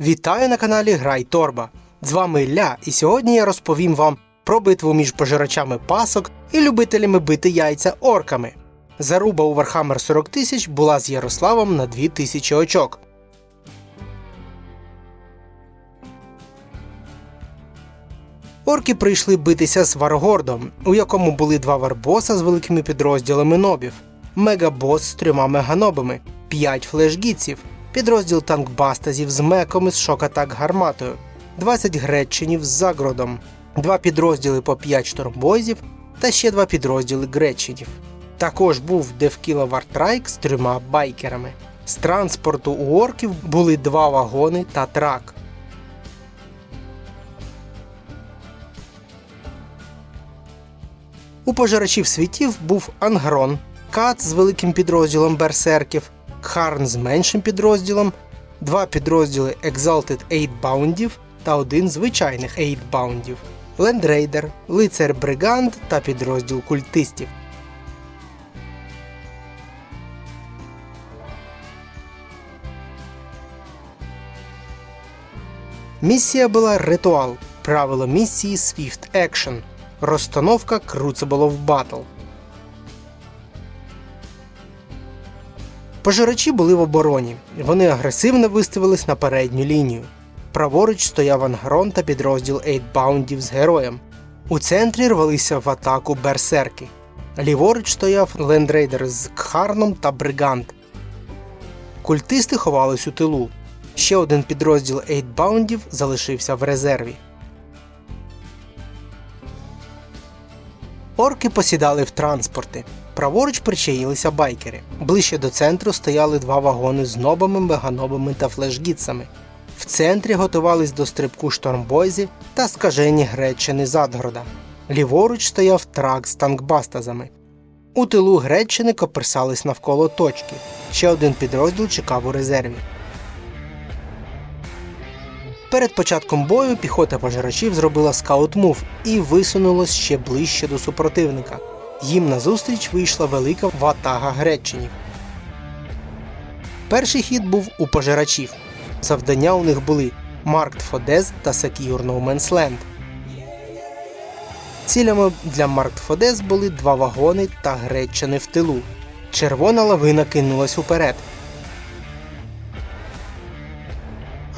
Вітаю на каналі Грай Торба. З вами Ілля, і сьогодні я розповім вам про битву між пожирачами пасок і любителями бити яйця орками. Заруба у Warhammer 40 тисяч була з Ярославом на 2000 очок. Орки прийшли битися з Варгордом, у якому були два варбоса з великими підрозділами нобів, мегабос з трьома меганобами, 5 флешгітців, підрозділ танкбастазів з меком із шок-атак гарматою, 20 гречинів з загродом, два підрозділи по 5 штормбойзів та ще два підрозділи гречинів. Також був Девкіла Вартрайк з трьома байкерами. З транспорту у орків були два вагони та трак. У пожирачів світів був Ангрон, Кат з великим підрозділом берсерків, Кхарн з меншим підрозділом, два підрозділи Exalted 8 баундів та один звичайних 8 баундів, Лендрейдер, лицар Бриганд та підрозділ культистів. Місія була ритуал. Правило місії Swift Action. Розстановка Crucible of Battle. Пожирачі були в обороні. Вони агресивно виставились на передню лінію. Праворуч стояв Ангрон та підрозділ Ейтбаундів з героєм. У центрі рвалися в атаку берсерки. Ліворуч стояв лендрейдер з Кхарном та Бригант. Культисти ховались у тилу. Ще один підрозділ Ейтбаундів залишився в резерві. Орки посідали в транспорти. Праворуч причаїлися байкери. Ближче до центру стояли два вагони з нобами, меганобами та флешгітсами. В центрі готувались до стрибку штормбойзі та скажені Греччини Задгорода. Ліворуч стояв трак з танкбастазами. У тилу Греччини коперсались навколо точки. Ще один підрозділ чекав у резерві. Перед початком бою піхота пожирачів зробила скаут-мув і висунулась ще ближче до супротивника. Їм назустріч вийшла велика ватага гречинів. Перший хід був у пожирачів. Завдання у них були Маркт Фодез та Secure No Man's Land. Цілями для Маркт Фодез були два вагони та гречани в тилу. Червона лавина кинулась уперед.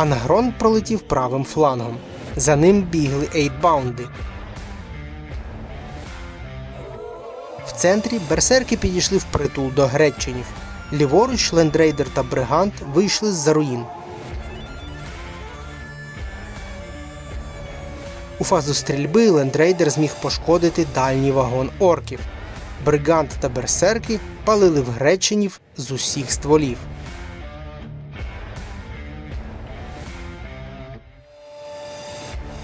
Ангрон пролетів правим флангом. За ним бігли ейтбаунди. В центрі берсерки підійшли впритул до гречинів. Ліворуч лендрейдер та бригант вийшли з-за руїн. У фазу стрільби лендрейдер зміг пошкодити дальній вагон орків. Бригант та берсерки палили в гречинів з усіх стволів.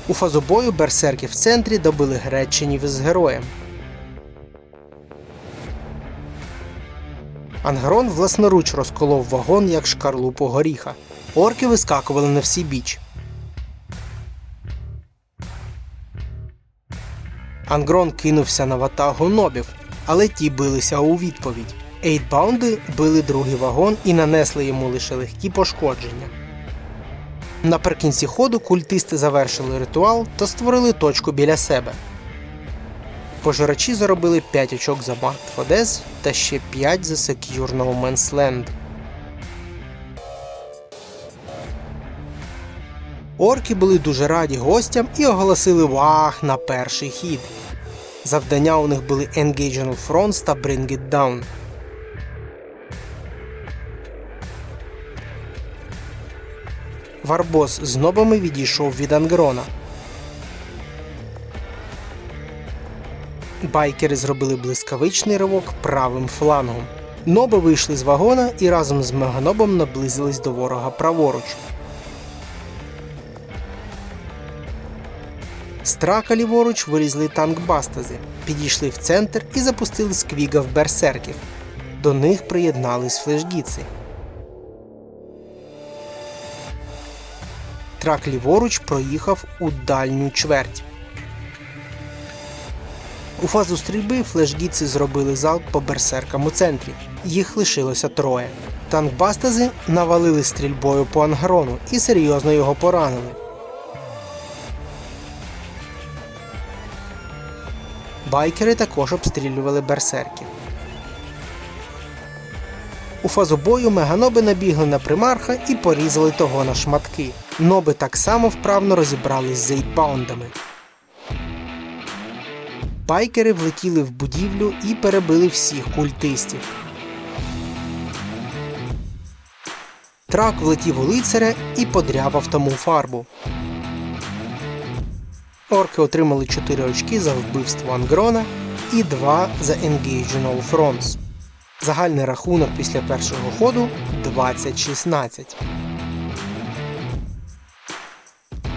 У фазу бою берсерки в центрі добили гречинів з героєм. Ангрон власноруч розколов вагон як шкарлупу горіха. Орки вискакували на всі біч. Ангрон кинувся на ватагу нобів, але ті билися у відповідь. Ейтбаунди били другий вагон і нанесли йому лише легкі пошкодження. Наприкінці ходу культисти завершили ритуал та створили точку біля себе. Пожирачі заробили 5 очок за Март Фодес та ще 5 за Secure No Man's Land. Орки були дуже раді гостям і оголосили вах на перший хід. Завдання у них були Engage on Fronts та Bring It Down. Варбос з нобами відійшов від Ангрона. Байкери зробили блискавичний ривок правим флангом. Ноби вийшли з вагона і разом з меганобом наблизились до ворога праворуч. З трака ліворуч вилізли танкбастази, підійшли в центр і запустили сквіга в берсерків. До них приєднались флешгіци. Трак ліворуч проїхав у дальню чверть. У фазу стрільби флешгітці зробили залп по берсеркам у центрі. Їх лишилося троє. Танкбастази навалили стрільбою по ангарону і серйозно його поранили. Байкери також обстрілювали берсерків. У фазу бою меганоби набігли на примарха і порізали того на шматки. Ноби так само вправно розібрались з ейтбаундами. Байкери влетіли в будівлю і перебили всіх культистів. Трак влетів у лицаря і подряпав тому фарбу. Орки отримали 4 очки за вбивство Ангрона і 2 за Engage in Fronts. Загальний рахунок після першого ходу 20-16.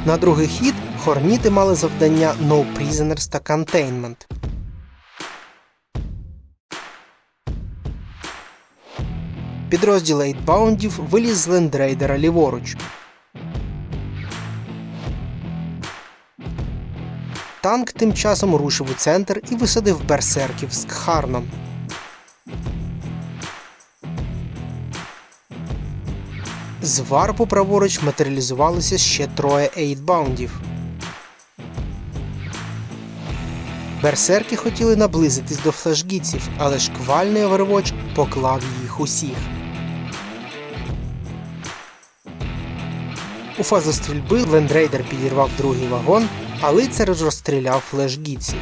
На другий хід хорніти мали завдання No Prisoners та Containment. Підрозділ Ейтбаундів виліз з лендрейдера ліворуч. Танк тим часом рушив у центр і висадив берсерків з Кхарном. З варпу праворуч матеріалізувалося ще троє ейтбаундів. Берсерки хотіли наблизитись до флешгітців, але шквальний овервоч поклав їх усіх. У фазу стрільби лендрейдер підірвав другий вагон, а лицар розстріляв флешгітців.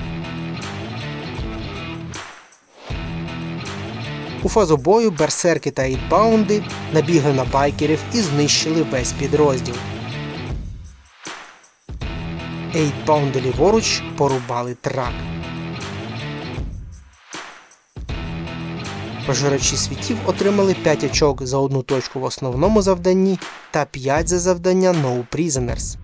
У фазу бою берсерки та ейтбаунди набігли на байкерів і знищили весь підрозділ. Ейтбаунди ліворуч порубали трак. Пожирачі світів отримали 5 очок за одну точку в основному завданні та 5 за завдання No Prisoners.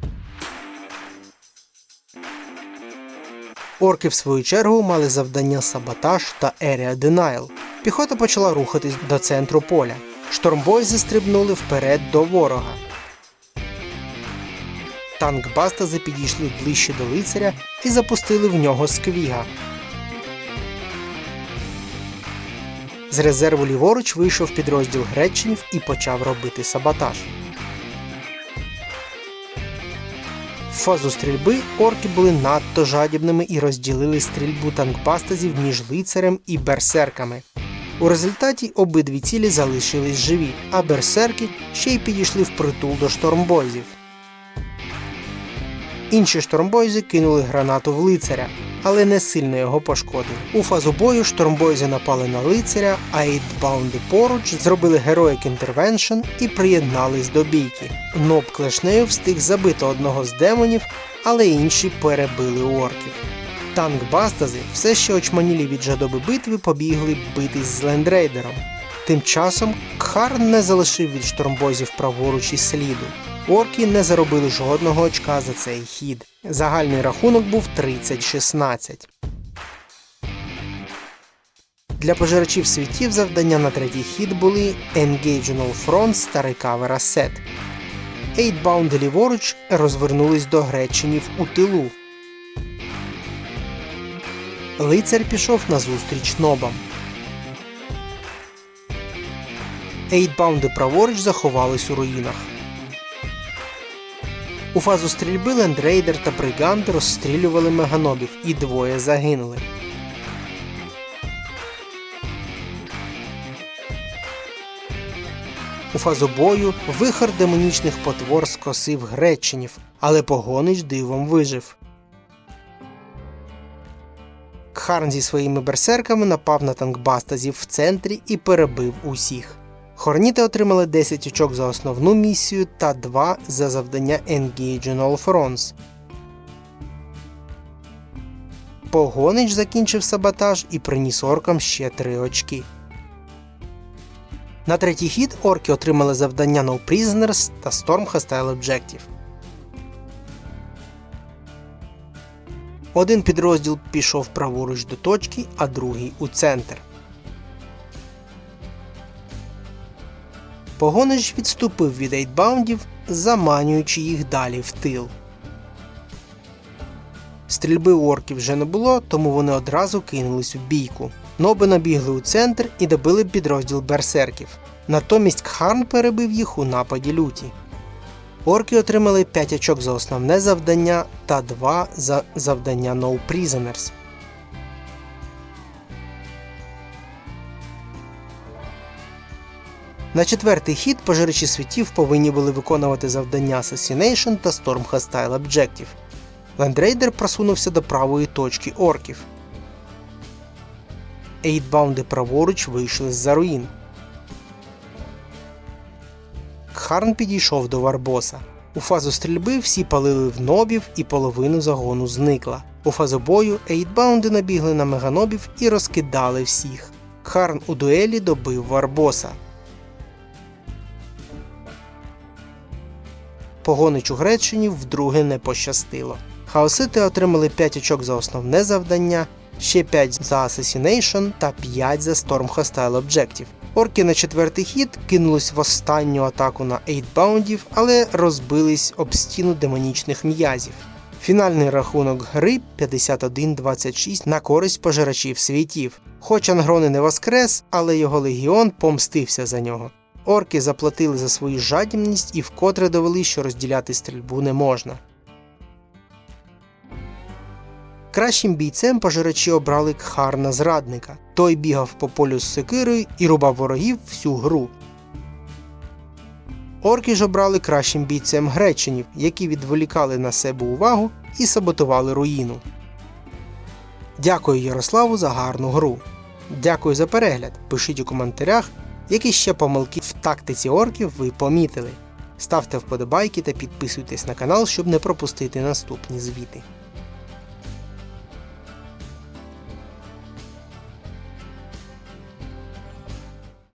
Орки, в свою чергу, мали завдання саботаж та Area Denial. Піхота почала рухатись до центру поля. Штормбойзи стрибнули вперед до ворога. Танкбастази підійшли ближче до лицаря і запустили в нього сквіга. З резерву ліворуч вийшов підрозділ Гречинів і почав робити саботаж. Фазу стрільби орки були надто жадібними і розділили стрільбу танкбастазів між лицарем і берсерками. У результаті обидві цілі залишились живі, а берсерки ще й підійшли впритул до штормбойзів. Інші штормбойзи кинули гранату в лицаря, але не сильно його пошкодили. У фазу бою штормбойзи напали на лицаря, а ейтбаунди поруч зробили Heroic Intervention і приєднались до бійки. Ноб клешнею встиг забити одного з демонів, але інші перебили орків. Танк Бастази, все ще очманілі від жадоби битви, побігли битись з лендрейдером. Тим часом Кхарн не залишив від штормбойзів праворуч і сліду. Орки не заробили жодного очка за цей хід. Загальний рахунок був 30-16. Для пожирачів світів завдання на третій хід були Engage on All Fronts та Recover Asset. Ейтбаунди ліворуч розвернулись до Гречинів у тилу. Лицар пішов назустріч нобам. Ейтбаунди праворуч заховались у руїнах. У фазу стрільби лендрейдер та бригант розстрілювали меганобів і двоє загинули. У фазу бою вихор демонічних потвор скосив гречинів, але погонич дивом вижив. Кхарн зі своїми берсерками напав на танкбастазів в центрі і перебив усіх. Хорніти отримали 10 очок за основну місію та 2 за завдання Engage All Fronts. Погонич закінчив саботаж і приніс оркам ще 3 очки. На третій хід орки отримали завдання No Prisoners та Storm Hostile Objective. Один підрозділ пішов праворуч до точки, а другий у центр. Погонич відступив від ейтбаундів, заманюючи їх далі в тил. Стрільби у орків вже не було, тому вони одразу кинулись у бійку. Ноби набігли у центр і добили підрозділ берсерків. Натомість Кхарн перебив їх у нападі люті. Орки отримали 5 очок за основне завдання та 2 за завдання No Prisoners. На четвертий хід пожиричі світів повинні були виконувати завдання Assassination та Storm Hostile Objective. Лендрейдер просунувся до правої точки орків. Ейтбаунди праворуч вийшли з-за руїн. Харн підійшов до Варбоса. У фазу стрільби всі палили в нобів і половину загону зникла. У фазу бою ейтбаунди набігли на меганобів і розкидали всіх. Харн у дуелі добив Варбоса. Погоничу Гречині вдруге не пощастило. Хаосити отримали 5 очок за основне завдання, ще 5 за Assassination та 5 за Storm Hostile Objective. Орки на четвертий хід кинулись в останню атаку на 8-баундів, але розбились об стіну демонічних м'язів. Фінальний рахунок гри 51-26 на користь пожирачів світів. Хоч Ангрони не воскрес, але його легіон помстився за нього. Орки заплатили за свою жадібність і вкотре довели, що розділяти стрільбу не можна. Кращим бійцем пожирачі обрали Кхарна зрадника. Той бігав по полю з секирою і рубав ворогів всю гру. Орки ж обрали кращим бійцем гречинів, які відволікали на себе увагу і саботували руїну. Дякую Ярославу за гарну гру. Дякую за перегляд. Пишіть у коментарях, які ще помилки в тактиці орків ви помітили. Ставте вподобайки та підписуйтесь на канал, щоб не пропустити наступні звіти.